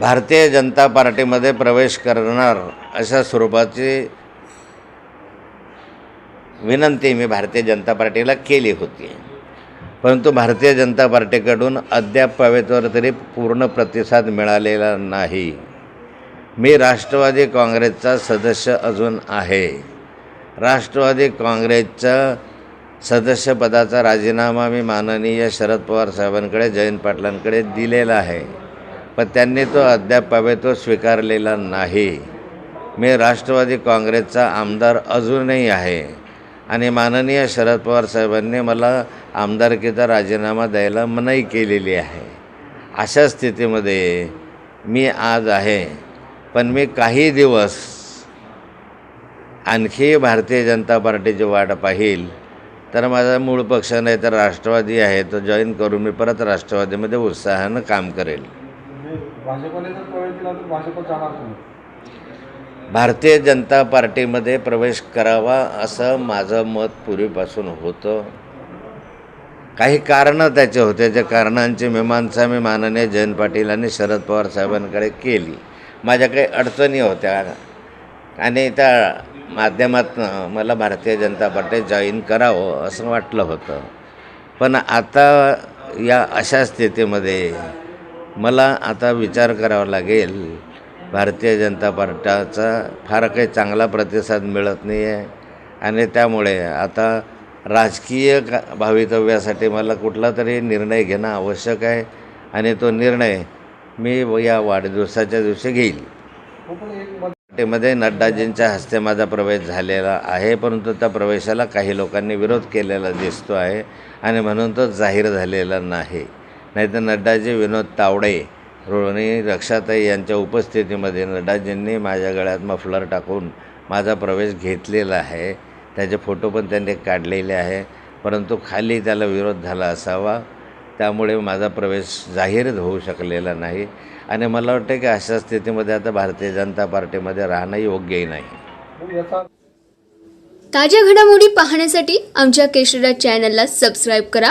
भारतीय जनता पार्टीमध्ये प्रवेश करणार अशा स्वरूपाची विनंती मी भारतीय जनता पार्टीला केली होती. परंतु भारतीय जनता पार्टीकडून अद्याप पवेतवर तरी पूर्ण प्रतिसाद मिळालेला नाही. मी राष्ट्रवादी काँग्रेसचा सदस्य अजून आहे. राष्ट्रवादी काँग्रेसचा सदस्यपदाचा राजीनामा मी माननीय शरद पवार साहेबांकडे जयंत पाटलांकडे दिलेला आहे. पण त्यांनी तो अद्याप स्वीकारलेला नाही. मी राष्ट्रवादी काँग्रेसचा आमदार अजूनही आहे आणि माननीय शरद पवार साहेबांनी मला आमदारकीचा राजीनामा द्यायला मनाई केलेली आहे. अशा स्थितीमध्ये मी आज आहे. पण मी काही दिवस आणखी भारतीय जनता पार्टीची वाट पाहिल. तर माझा मूळ पक्ष नाही तर राष्ट्रवादी आहे. तो जॉईन करून मी परत राष्ट्रवादीमध्ये उत्साहानं काम करेल. भाजपने जर प्रवेश दिला तर भाजप जाणार तुम्ही भारतीय जनता पार्टीमध्ये प्रवेश करावा असं माझं मत पूर्वीपासून होतं. काही कारणं त्याचे होते. ज्या कारणांची मीमांसा मी माननीय जयंत पाटील आणि शरद पवार साहेबांकडे केली. माझ्या काही अडचणी होत्या. आणि त्या माध्यमातून मला भारतीय जनता पार्टी जॉईन करावं असं वाटलं होतं. पण आता या अशा स्थितीमध्ये मला आता विचार करावा लागेल. भारतीय जनता पार्टीचा फार काही चांगला प्रतिसाद मिळत नाही आहे आणि त्यामुळे आता राजकीय का भवितव्यासाठी मला कुठला तरी निर्णय घेणं आवश्यक आहे. आणि तो निर्णय मी या वाढदिवसाच्या दिवशी घेईल. हो पार्टीमध्ये नड्डाजींच्या हस्ते माझा प्रवेश झालेला आहे परंतु त्या प्रवेशाला काही लोकांनी विरोध केलेला दिसतो आहे आणि म्हणून तो जाहीर झालेला नाही. नाहीतर नड्डाजी विनोद तावडे रोहिणी रक्षाताई यांच्या उपस्थितीमध्ये नड्डाजींनी माझ्या गळ्यात मफलर टाकून माझा प्रवेश घेतलेला आहे. त्याचे फोटो पण त्यांनी काढलेले आहे. परंतु खाली त्याला विरोध झाला असावा. त्यामुळे माझा प्रवेश जाहीर होऊ शकलेला नाही. आणि मला वाटतं की अशा स्थितीमध्ये आता भारतीय जनता पार्टीमध्ये राहणं योग्यही नाही. ताज्या घडामोडी पाहण्यासाठी आमच्या केशरा चॅनलला सबस्क्राईब करा.